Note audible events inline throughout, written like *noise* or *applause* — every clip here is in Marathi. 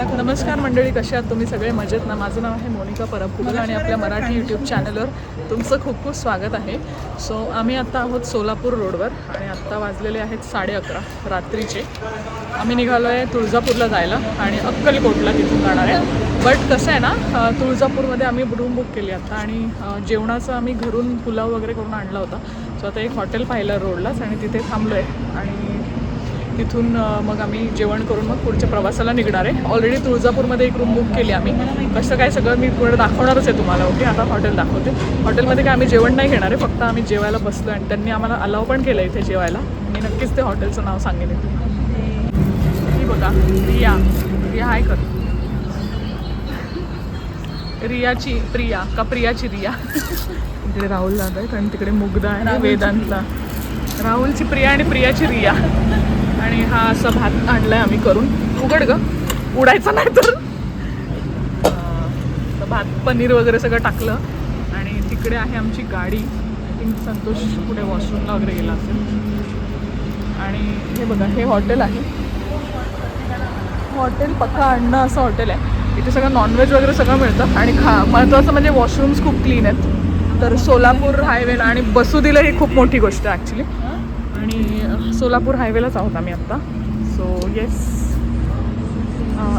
नमस्कार मंडळी कशा आहात तुम्ही? सगळे मजेत ना? माझं नाव आहे मोनिका परबकुल आणि आपल्या मराठी यूट्यूब चॅनलवर तुमचं खूप खूप स्वागत आहे. सो आम्ही आत्ता आहोत सोलापूर रोडवर आणि आत्ता वाजलेले आहेत साडे अकरा रात्रीचे. आम्ही निघालो आहे तुळजापूरला जायला आणि अक्कलकोटला तिथून जाणार आहे. बट कसं आहे ना तुळजापूरमध्ये आम्ही रूम बुक केली आता आणि जेवणाचं आम्ही घरून पुलाव वगैरे करून आणला होता. सो आता एक हॉटेल पाहिलं रोडलाच आणि तिथे थांबलो आहे आणि तिथून मग आम्ही जेवण करून मग पुढच्या प्रवासाला निघणार आहे. ऑलरेडी तुळजापूरमध्ये एक रूम बुक केली आम्ही. कसं काय सगळं मी पुढे दाखवणारच आहे तुम्हाला ओके? आता हॉटेल दाखवते. हॉटेलमध्ये काय आम्ही जेवण नाही घेणार आहे फक्त आम्ही जेवायला बसलो आणि त्यांनी आम्हाला अलाव पण केलं इथे जेवायला. मी नक्कीच ते हॉटेलचं नाव सांगेन इथे. ही बघा रिया. रिया हाय कर. रियाची प्रिया का प्रियाची रिया? इकडे राहुल दादा आहे कारण तिकडे मुग्धा आहे वेदांतला. राहुलची प्रिया आणि प्रियाची रिया. आणि हा असा भात आणलाय आम्ही करून. उघड ग. उडायचं नाही तर. भात पनीर वगैरे सगळं टाकलं. आणि तिकडे आहे आमची गाडी. आय थिंक संतोष पुढे वॉशरूमला वगैरे गेला असेल. आणि हे बघा हे हॉटेल आहे. हॉटेल पक्का अण्णा असं हॉटेल आहे. इथे सगळं नॉनव्हेज वगैरे सगळं मिळतं. आणि खा महत्त्वाचं म्हणजे वॉशरूम्स खूप क्लीन आहेत. तर सोलापूर हायवेला आणि बसुदीला ही खूप मोठी गोष्ट आहे ॲक्च्युली सोलापूर हायवेलाच आहोत आम्ही आत्ता सो येस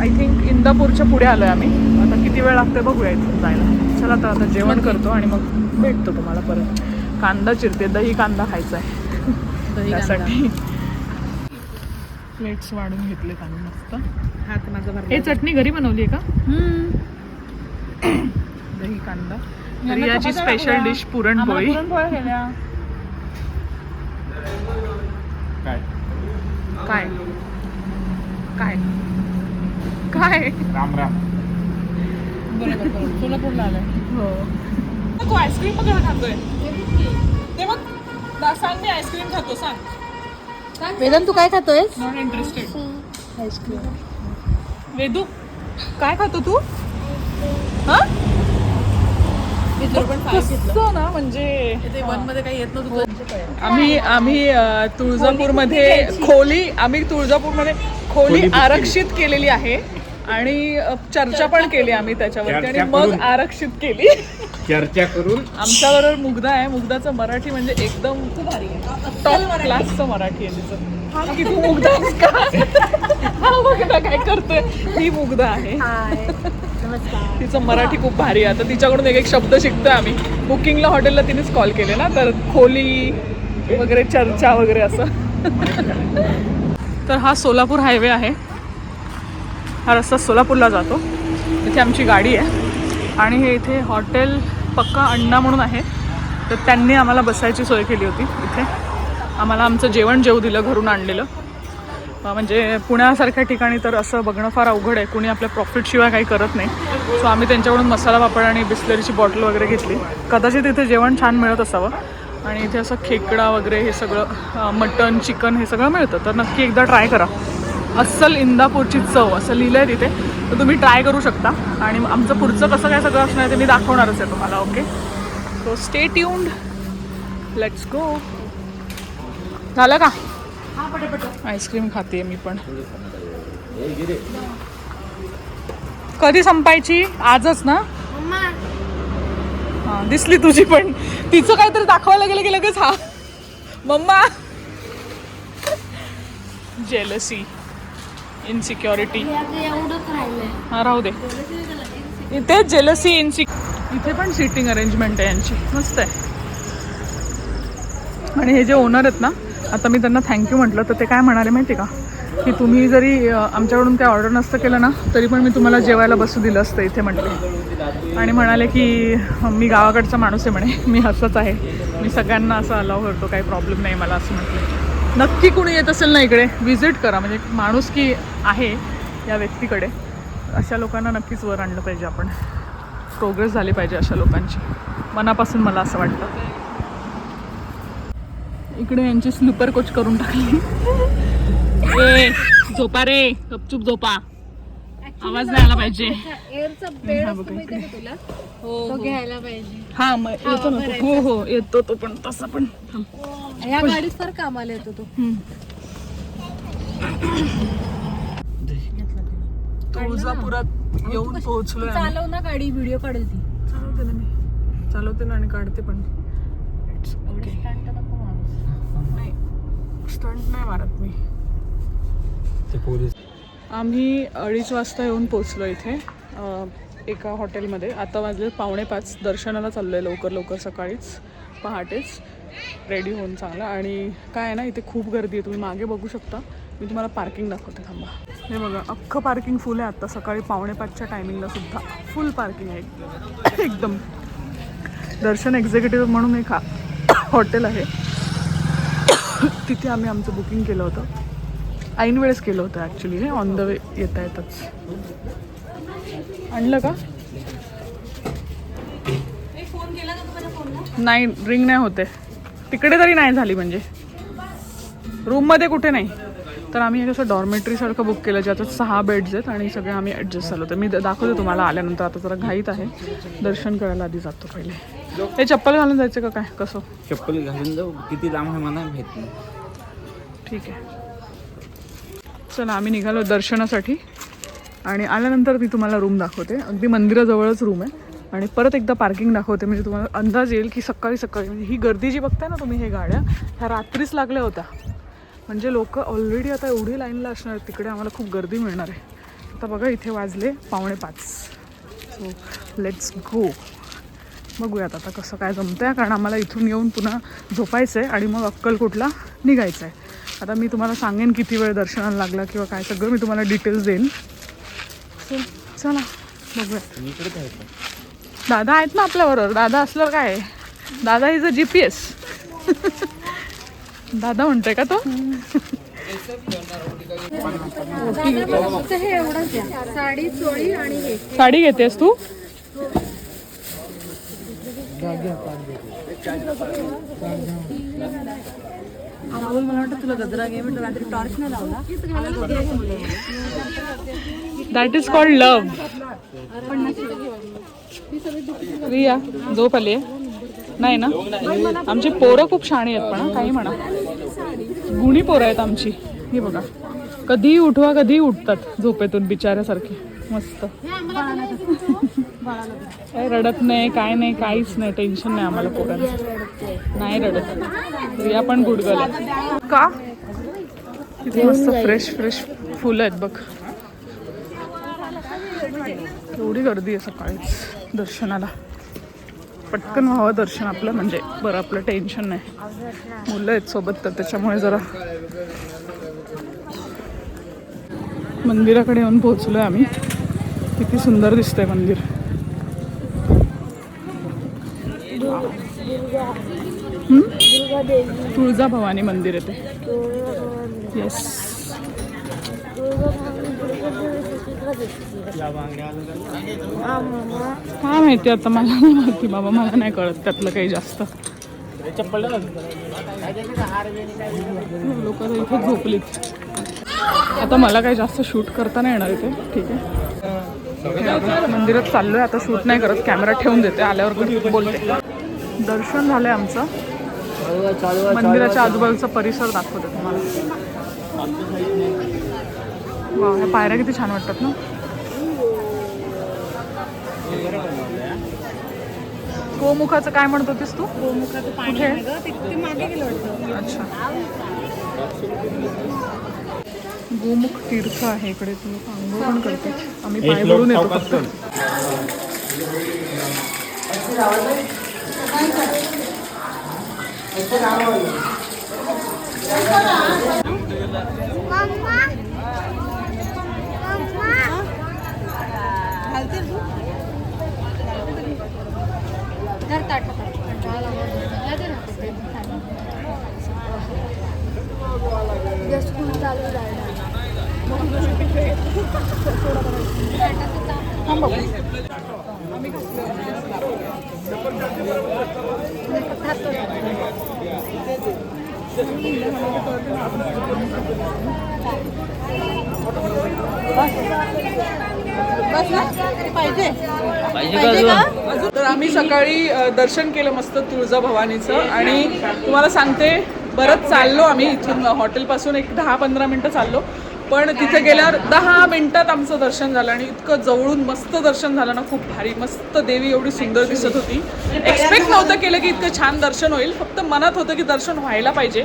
आय थिंक इंदापूरच्या पुढे आलो आहे आम्ही. आता किती वेळ लागतोय बघूया इथून जायला. चला तर आता जेवण करतो आणि मग भेटतो तुम्हाला परत. कांदा चिरते दही कांदा खायचा आहे त्यासाठी. प्लेट्स वाढून घेतले आम्ही मस्त. हात माझा हे चटणी घरी बनवली आहे का दही कांदा. रियाची स्पेशल डिश पुरणपोळी. काय? काय? काय? काय? राम राम. सोलापूरला आलाय. हो. तू आईस्क्रीम वगैरे खातोय. ते मग दा- सांग मी आईस्क्रीम खातो सांग. वेदन तू काय खातोय? नॉट इंटरेस्टेड वेदू काय खातो तू? हा? कसं ना म्हणजे वनमध्ये काही येत नव्हतं आम्ही आम्ही तुळजापूरमध्ये खोली आम्ही तुळजापूरमध्ये खोली आरक्षित केलेली आहे आणि चर्चा पण केली आम्ही त्याच्यावरती आणि चर्चा मग. आरक्षित केली. चर्चा करून. आमच्याबरोबर मुग्धा आहे. मुग्धाचं मराठी म्हणजे एकदम टॉप क्लासचं मराठी आहे तिचं. हा की तू मुग्धा. हा काय करतोय. ही मुग्धा आहे. तिचं मराठी खूप भारी आहे. आता तिच्याकडून एक एक शब्द शिकतोय आम्ही. बुकिंगला हॉटेलला तिनेच कॉल केले ना. तर खोली वगैरे चर्चा वगैरे असं. तर हा सोलापूर हायवे आहे. हा रस्ता सोलापूरला जातो. इथे आमची गाडी आहे. आणि हे इथे हॉटेल पक्का अण्णा म्हणून आहे. तर त्यांनी आम्हाला बसायची सोय केली होती इथे. आम्हाला आमचं जेवण जेवू दिलं घरून आणलेलं. म्हणजे पुण्यासारख्या ठिकाणी तर असं बघणं फार अवघड आहे. कुणी आपल्या प्रॉफिटशिवाय काही करत नाही. सो आम्ही त्यांच्याकडून मसाला पापड आणि बिस्लरीची बॉटल वगैरे घेतली. कदाचित इथे जेवण छान मिळत असावं. आणि इथे असं खेकडा वगैरे हे सगळं अं, मटण चिकन हे सगळं मिळतं. तर नक्की एकदा ट्राय करा. अस्सल इंदापूरची चव असं लिहिलं आहे तिथे. तर तुम्ही ट्राय करू शकता. आणि मग आमचं पुढचं कसं काय सगळं असणार आहे ते मी दाखवणारच आहे तुम्हाला okay? So stay tuned let's go झालं का? आईस्क्रीम खाते मी पण. कधी संपायची? आजच ना? हा दिसली तुझी पण. तिचं काहीतरी दाखवायला गेलं की लगेच हा. मम्मा. जेलसी इनसिक्युरिटी हा राहू दे. इथे जेलसी इनसिक इथे पण सीटिंग अरेंजमेंट आहे यांची. मस्त आहे. आणि हे जे ओनर आहेत ना आता मी त्यांना थँक्यू म्हटलं तर ते काय म्हणाले माहिती का? की तुम्ही जरी आमच्याकडून काय ऑर्डर नसतं केलं ना तरी पण मी तुम्हाला जेवायला बसू दिलं असतं इथे म्हटले. आणि म्हणाले की मी गावाकडचा माणूस आहे म्हणे. मी असंच आहे. मी सगळ्यांना असं अलाव करतो. काही प्रॉब्लेम नाही मला असं म्हटलं. नक्की कुणी येत असेल ना इकडे व्हिजिट करा. म्हणजे माणूस की आहे या व्यक्तीकडे. अशा लोकांना नक्कीच वर आणलं पाहिजे आपण. प्रोग्रेस झाली पाहिजे अशा लोकांची. मनापासून मला असं वाटतं. इकडे यांची स्लीपर कोच करून टाकली. ए झोपा रे. गपचूप झोपा. आवाज नाही आला पाहिजे. एअरचा हा बेड असतो का तुला? तो घ्यायला पाहिजे. हा मग येतो ना तो. हो हो येतो तो पण तसा पण. थांब. ह्या गाडीत फार कामाला येतो तो. तुळजापुरात येऊन पोहोचलोय आम्ही. चालव ना गाडी व्हिडिओ काढेल ती. चालवते ना मी. चालवते ना आणि काढते पण. नाही. स्टंट नाही मारत मी. ते पोलीस आम्ही अडीच वाजता येऊन पोचलो इथे एका हॉटेलमध्ये. आता वाजले पावणे पाच. दर्शनाला चाललो आहे लवकर लवकर सकाळीच. पहाटेच. रेडी होऊन चांगला आणि काय आहे ना इथे खूप गर्दी आहे. तुम्ही मागे बघू शकता. मी तुम्हाला पार्किंग दाखवते. थांबा. हे बघा अख्खं पार्किंग फुल आहे आत्ता सकाळी पावणे पाचच्या टायमिंगला सुद्धा. फुल पार्किंग आहे. एकदम. दर्शन एक्झिक्युटिव्ह म्हणून एक हा- *coughs* हॉटेल आहे. *coughs* तिथे आम्ही आमचं बुकिंग केलं होतं. ऐन वेळेस केलं होतं ॲक्च्युली हे ऑन द वे येता येतच. आणलं का? नाही रिंग नाही होते. तिकडे तरी नाही झाली म्हणजे. रूममध्ये कुठे नाही. तर आम्ही हे कसं डॉर्मेटरीसारखं बुक केलं ज्याच्यात सहा बेड्स आहेत आणि सगळे आम्ही ॲडजस्ट झालो तर मी दाखवते तुम्हाला आल्यानंतर. आता जरा घाईत आहे. दर्शन करायला आधी जातो पहिले. हे चप्पल घालून जायचं का काय? कसं? चप्पल घालून जाऊ. किती लांब आहे मला नाही. ठीक आहे. चला आम्ही निघालो दर्शनासाठी. आणि आल्यानंतर मी तुम्हाला रूम दाखवते. अगदी मंदिराजवळच रूम आहे. आणि परत एकदा पार्किंग दाखवते. म्हणजे तुम्हाला अंदाज येईल की सकाळी सकाळी. म्हणजे ही गर्दी जी बघताय ना तुम्ही हे गाड्या ह्या रात्रीच लागल्या होत्या. म्हणजे लोक ऑलरेडी आता एवढी लाईनला असणार तिकडे आम्हाला खूप गर्दी मिळणार आहे. आता बघा इथे वाजले पावणे पाच. सो लेट्स गो बघूयात आता कसं काय जमतं आहे कारण आम्हाला इथून येऊन पुन्हा झोपायचं आहे आणि मग अक्कलकोटला निघायचं आहे आता मी तुम्हाला सांगेन किती वेळ दर्शनाला लागला किंवा काय सगळं मी तुम्हाला डिटेल्स देईन. चला बघूया. दादा आहेत ना आपल्याबरोबर. दादा असल्यावर काय दादा is a G P S दादा म्हणतोय का तो? साडी चोळी आणि साडी घेतेस तू? मला वाटतं तुला गजरा घे म्हणजे रात्री टॉर्च नाही लावला. That is called love Riya झोप आली नाही ना? आमचे पोरं खूप शाणे आहेत पण काही म्हणा. गुणी पोरं आहेत आमची. हे बघा. कधीही उठवा कधीही उठतात झोपेतून बिचाऱ्यासारखी. मस्त. काय रडत नाही काय नाही काहीच नाही टेन्शन नाही आम्हाला पोरांचं. नाही रडत. रिया पण गुडगल आहे. का? किती मस्त फ्रेश फ्रेश फुलं आहेत बघ. एवढी गर्दी आहे सकाळीच दर्शनाला. पटकन व्हावं दर्शन आपलं म्हणजे बरं आपलं टेन्शन नाही. मुलं आहेत सोबत तर त्याच्यामुळे जरा मंदिराकडे येऊन पोहोचलोय आम्ही. किती सुंदर दिसतंय मंदिर. तुळजा भवानी मंदिर आहे ते येस काय माहिती आता मला नाही माहिती बाबा मला नाही कळत त्यातलं काही जास्त. लोक इथे झोपलीत. आता मला काही जास्त शूट करता नाही येणार इथे. ठीक आहे. मंदिरात चाललोय आता शूट नाही करत. कॅमेरा ठेवून देते आल्यावर बोलते. दर्शन झालंय आमचं. मंदिराच्या आजूबाजूचा परिसर दाखवते तुम्हाला. वा ह्या पायऱ्या किती छान वाटतात ना. गोमुखाचं काय म्हणत होतीस तू? गोमुखाचं कुठे? अच्छा. गोमुख तीर्थ आहे इकडे तुम्ही आंघोळ पण करतात आम्ही पाय बुडून येतो फक्त. घर ताट लागला. दे ना. उद्या स्कूल चालू राहिलं. तर आम्ही सकाळी दर्शन केलं मस्त तुळजा भवानीचं आणि तुम्हाला सांगते बरंच चाललो आम्ही इथून हॉटेलपासून एक दहा पंधरा मिनटं चाललो. पण तिथे गेल्यावर दहा मिनिटात आमचं दर्शन झालं आणि इतकं जवळून मस्त दर्शन झालं ना खूप भारी मस्त देवी एवढी सुंदर दिसत होती. एक्सपेक्ट नव्हतं केलं की इतकं छान दर्शन होईल फक्त मनात होतं की दर्शन व्हायला पाहिजे.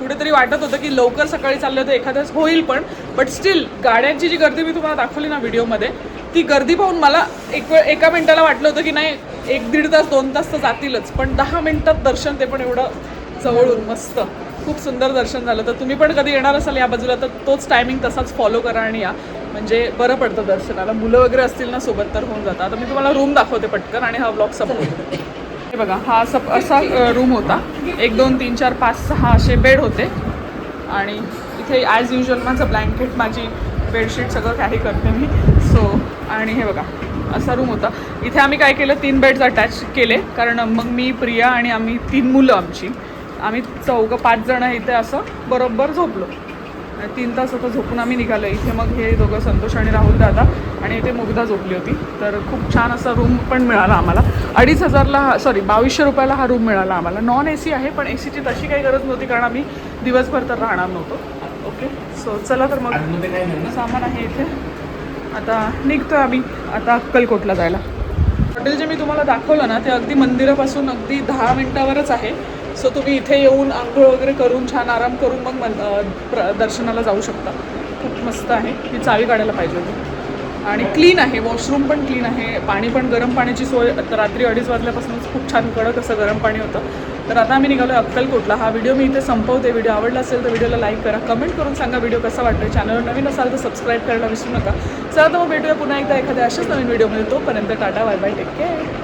कुठेतरी वाटत होतं की लवकर सकाळी चाललं तर एखाद्याच होईल पण बट स्टील गाड्यांची जी गर्दी मी तुम्हाला दाखवली ना व्हिडिओमध्ये ती गर्दी पाहून मला एक वेळ एका मिनिटाला वाटलं होतं की नाही एक दीड तास दोन तास तर जातीलच. पण दहा मिनिटात दर्शन ते पण एवढं जवळून मस्त. खूप सुंदर दर्शन झालं. तर तुम्ही पण कधी येणार असाल या बाजूला तर तोच टायमिंग तसाच फॉलो करा आणि या. म्हणजे बरं पडतं दर्शनाला. मुलं वगैरे असतील ना सोबत तर होऊन जातं. आता मी तुम्हाला रूम दाखवते पटकन आणि हा ब्लॉग संपवते. हे बघा हा असा असा रूम होता. एक दोन तीन चार पाच सहा असे बेड होते. आणि इथे ॲज युजल माझं ब्लँकेट माझी बेडशीट सगळं कॅरी करते मी. सो आणि हे बघा असा रूम होता. इथे आम्ही काय केलं? तीन बेड्स अटॅच केले. कारण मग मी प्रिया आणि आम्ही तीन मुलं आमची. आम्ही चौघं पाच जण इथे असं बरोबर झोपलो. तीन तास आता झोपून आम्ही निघालो. इथे मग हे दोघं संतोष आणि राहुल दादा आणि इथे मुग्धा झोपली होती. तर खूप छान असा रूम पण मिळाला आम्हाला. अडीच हजारला सॉरी बावीसशे रुपयाला हा रूम मिळाला आम्हाला. नॉन ए सी आहे पण ए सीची तशी काही गरज नव्हती कारण आम्ही दिवसभर तर राहणार नव्हतो. ओके सो चला तर मग सामान आहे इथे. आता निघतोय आम्ही. आता अक्कलकोटला जायला. हॉटेल जे मी तुम्हाला दाखवलं ना ते अगदी मंदिरापासून अगदी दहा मिनिटावरच आहे. सो तुम्ही इथे येऊन आंघोळ वगैरे करून छान आराम करून मग मन प्र दर्शनाला जाऊ शकता. खूप मस्त आहे. ही चावी काढायला पाहिजे होती. आणि क्लीन आहे. वॉशरूम पण क्लीन आहे. पाणी पण गरम पाण्याची सोय. रात्री अडीच वाजल्यापासूनच खूप छान कडक असं गरम पाणी होतं. तर आता आम्ही निघालो अक्कलकोटला. हा व्हिडिओ मी इथे संपवते. व्हिडिओ आवडला असेल तर व्हिडिओला लाईक करा. कमेंट करून सांगा व्हिडिओ कसा वाटतो चॅनलवर नवीन असाल तर सबस्क्राईब करायला विसरू नका. चला तर मग भेटूया पुन्हा एकदा एखाद्या अशाच नवीन व्हिडिओमध्ये तोपर्यंत tata. Bye bye take care